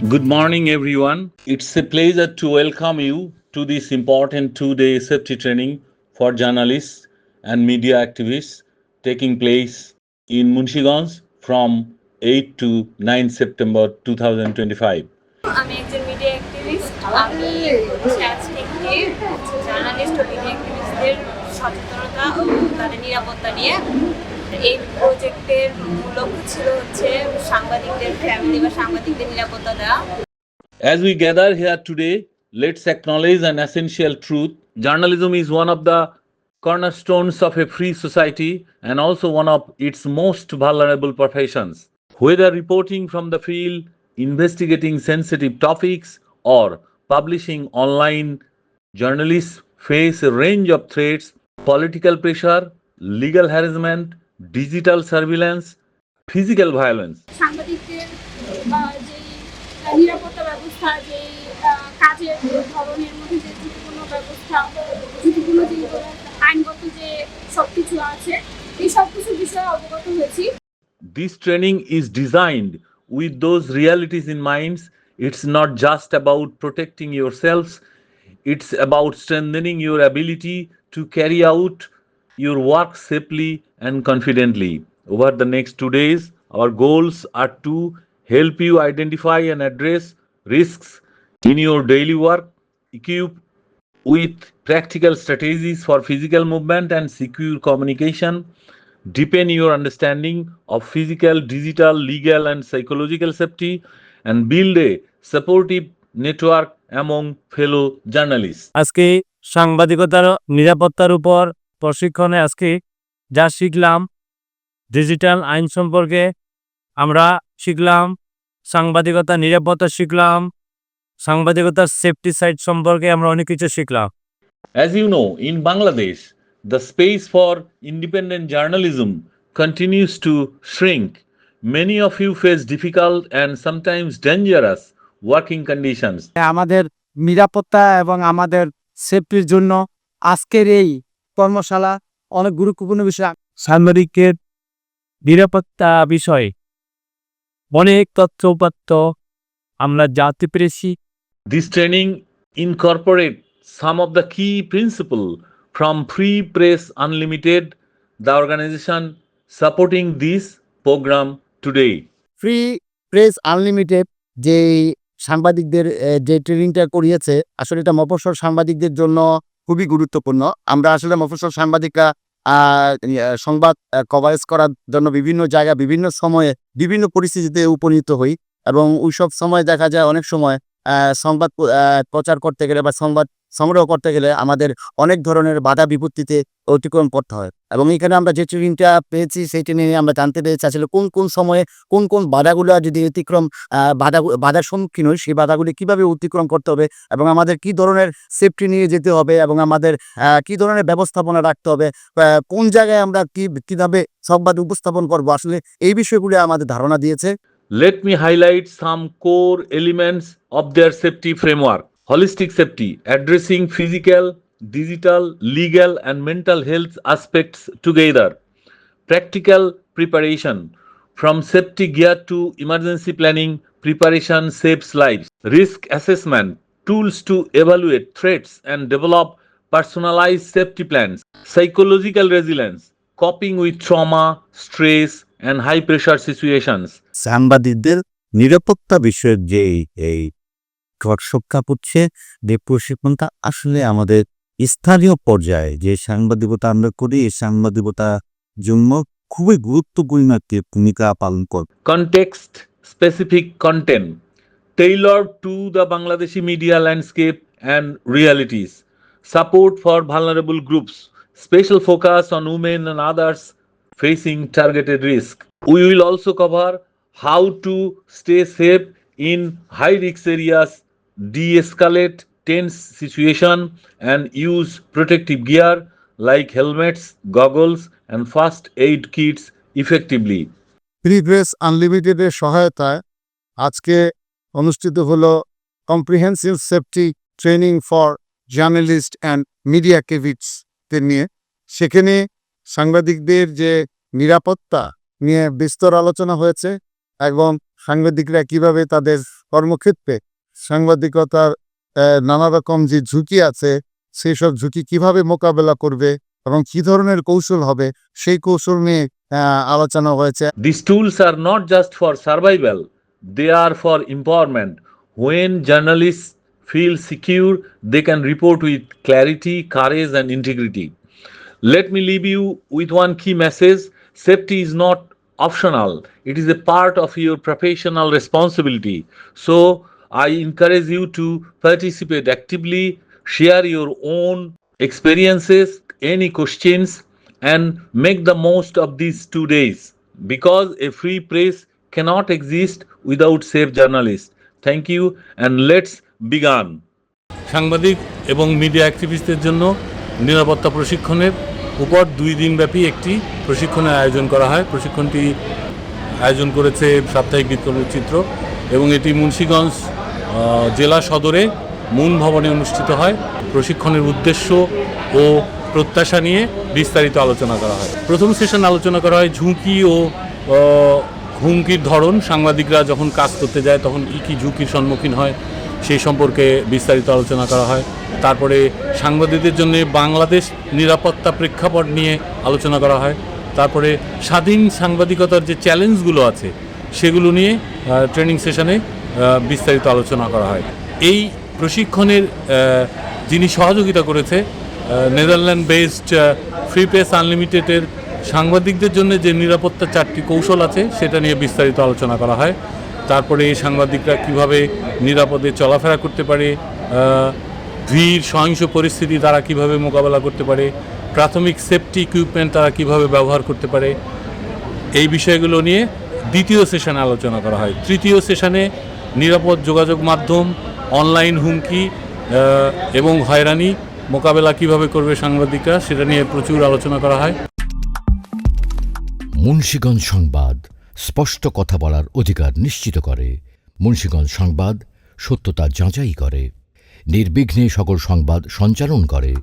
Good morning, everyone. It's a pleasure to welcome you to this important two day safety training for journalists and media activists taking place in Munshiganj from 8 to 9 September 2025. আমি একজন media activist আমি হচ্ছে আজকে একটি journalist ও media অ্যাক্টিভিস্টদের সচেতনতা ও তাদের নিরাপত্তা নিয়ে এই প্রজেক্টের মূল লক্ষ্য ছিল হচ্ছে সাংবাদিকদের ফ্যামিলি বা সাংবাদিকদের নিরাপত্তা দেওয়া As we gather here today, let's acknowledge an essential truth. Journalism is one of the cornerstones of a free society and also one of its most vulnerable professions. Whether reporting from the field, investigating sensitive topics, or publishing online, journalists face a range of threats political pressure, legal harassment, digital surveillance, physical violence. সাংবাদিকদের আহ, নিরাপত্তা ব্যবস্থা যেই কাজের ধরনের মধ্যে যে ঝুঁকিপূর্ণ ব্যবস্থা ঝুঁকিপূর্ণ যেগুলো আইনগত যে সব আছে এই সব কিছু বিষয়ে অবগত হয়েছি this training is designed with those realities in mind it's not just about protecting yourselves it's about strengthening your ability to carry out your work safely and confidently over the next 2 days our goals are to help you identify and address risks in your daily work equip with practical strategies for physical movement and secure communication deepen your understanding of physical, digital, legal, and psychological safety, and build a supportive network among fellow journalists. আজকে সাংবাদিকতার নিরাপত্তার উপর প্রশিক্ষণে আজকে যা শিখলাম digital আইন সম্পর্কে আমরা শিখলাম সাংবাদিকতা নিরাপত্তা শিখলাম সাংবাদিকতার সেফটি সাইট সম্পর্কে আমরা অনেক কিছু শিখলাম। As you know in Bangladesh the space for independent journalism continues to shrink many of you face difficult and sometimes dangerous working conditions আমাদের নিরাপত্তা এবং আমাদের সেফটির জন্য আজকের এই কর্মশালা অনেক গুরুত্বপূর্ণ বিষয়। সাংবাদিকের নিরাপত্তা বিষয়ে অনেক তথ্য উপাত্য আমরা জানতে পেরেছি। This training incorporate some of the key principle from Free Press Unlimited the organization supporting this program today Free Press Unlimited যে সাংবাদিকদের যে ট্রেনিংটা করিয়েছে আসলে এটা মফসল সাংবাদিকদের জন্য খুবই গুরুত্বপূর্ণ। আমরা আসলে মফসল সাংবাদিকরা সংবাদ কভারেজ করার জন্য বিভিন্ন জায়গা বিভিন্ন সময়ে, বিভিন্ন পরিস্থিতিতে উপনীত হই এবং ওইসব সময় দেখা যায় অনেক সময় সংবাদ প্রচার করতে গেলে বা সংবাদ সংগ্রহ করতে গেলে আমাদের অনেক ধরনের বাধা বিপত্তিতে অতিক্রম করতে হয় এবং এখানে আমরা যে ট্রেনিংটা পেয়েছি, সেই ট্রেনিংয়ে আমরা জানতে পেরেছি আসলে কোন কোন সময়ে কোন কোন বাধাগুলো যদি অতিক্রম বাধা, বাধার সম্মুখীন হই, সেই বাধাগুলি কীভাবে অতিক্রম করতে হবে এবং আমাদের কি ধরনের সেফটি নিয়ে যেতে হবে এবং আমাদের কি ধরনের ব্যবস্থাপনা রাখতে হবে কোন জায়গায় আমরা কি, কীভাবে সংবাদ উপস্থাপন করব, আসলে এই বিষয়গুলি আমাদের ধারণা দিয়েছে Let me highlight some core elements of their safety framework. Holistic safety addressing physical digital legal and mental health aspects together practical preparation from safety gear to emergency planning preparation saves life risk assessment tools to evaluate threats and develop personalize safety plans psychological resilience coping with trauma stress and high pressure situations সাংবাদিকদের নিরাপত্তা বিষয়ক যে এই কটসব কাপড়ছে দেবপ্রশিক্ষণ তা আসলে আমাদের স্থানীয় পর্যায়ে। যে সাংবাদিকতা আমরা করি, এই সাংবাদিকতার জন্য খুবই গুরুত্বপূর্ণ একটি ভূমিকা পালন করবে context specific content tailor to the Bangladeshi media landscape and realities support for vulnerable groups special focus on women and others facing targeted risk we will also cover how to stay safe in high রিক্স areas de escalate tense situation, and use protective gear like helmets, goggles, and first aid kits effectively. Free Press আনলিমিটেডের সহায়তায় আজকে অনুষ্ঠিত হলো comprehensive safety training for journalist and media কেভিটসদের নিয়ে সেখানে সাংবাদিকদের যে নিরাপত্তা নিয়ে বিস্তর আলোচনা হয়েছে এবং সাংবাদিকরা কীভাবে তাদের কর্মক্ষেত্রে সাংবাদিকতার নানা রকম যে ঝুঁকি আছে সেই সব ঝুঁকি কীভাবে মোকাবেলা করবে এবং কি ধরনের কৌশল হবে, সেই কৌশল নিয়ে আলোচনা হয়েছে। This tools are not just for survival they are for empowerment when journalist feel secure they can report with clarity courage and integrity let me leave you with one key message safety is not optional it is a part of your professional responsibility so I encourage you to participate actively, share your own experiences, any questions, and make the most of these two days because a free press cannot exist without safe journalists. Thank you, and let's begin. সাংবাদিক এবং media অ্যাক্টিভিস্টদের জন্য নিরাপত্তা প্রশিক্ষণের উপর দুই দিনব্যাপী একটি প্রশিক্ষণের আয়োজন করা হয় প্রশিক্ষণটি আয়োজন করেছে সাপ্তাহিক চিত্র এবং এটি মুন্সীগঞ্জ জেলা সদরে মুন ভবনে অনুষ্ঠিত হয়। প্রশিক্ষণের উদ্দেশ্য ও প্রত্যাশা নিয়ে বিস্তারিত আলোচনা করা হয়। প্রথম সেশন আলোচনা করা হয় ঝুঁকি ও হুমকির ধরন। সাংবাদিকরা যখন কাজ করতে যায়, তখন কী কী ঝুঁকির সম্মুখীন হয় সেই সম্পর্কে বিস্তারিত আলোচনা করা হয়। তারপরে সাংবাদিকদের জন্য বাংলাদেশ নিরাপত্তা প্রেক্ষাপট নিয়ে আলোচনা করা হয়। তারপরে স্বাধীন সাংবাদিকতার যে চ্যালেঞ্জগুলো আছে, সেগুলো নিয়ে ট্রেনিং সেশনে বিস্তারিত আলোচনা করা হয়। এই প্রশিক্ষণের যিনি সহযোগিতা করেছে নেদারল্যান্ড বেসড ফ্রি প্রেস আনলিমিটেডের সাংবাদিকদের জন্য যে নিরাপত্তা চারটি কৌশল আছে, সেটা নিয়ে বিস্তারিত আলোচনা করা হয়। তারপরে এই সাংবাদিকরা কীভাবে নিরাপদে চলাফেরা করতে পারে ভিড়, সহিংস পরিস্থিতি তারা কীভাবে মোকাবেলা করতে পারে, প্রাথমিক সেফটি ইকুইপমেন্ট তারা কীভাবে ব্যবহার করতে পারে, এই বিষয়গুলো নিয়ে দ্বিতীয় সেশনে আলোচনা করা হয়। তৃতীয় সেশনে নিরাপদ যোগাযোগ মাধ্যম অনলাইন হুমকি এবং হয়রানি, মোকাবেলা কীভাবে করবে সাংবাদিকরা সেটা নিয়ে প্রচুর আলোচনা করা হয়। মুন্সীগঞ্জ সংবাদ স্পষ্ট কথা বলার অধিকার নিশ্চিত করে। মুন্সীগঞ্জ সংবাদ সত্যতা যাচাই করে। নির্বিঘ্নে সকল সংবাদ সঞ্চালন করে।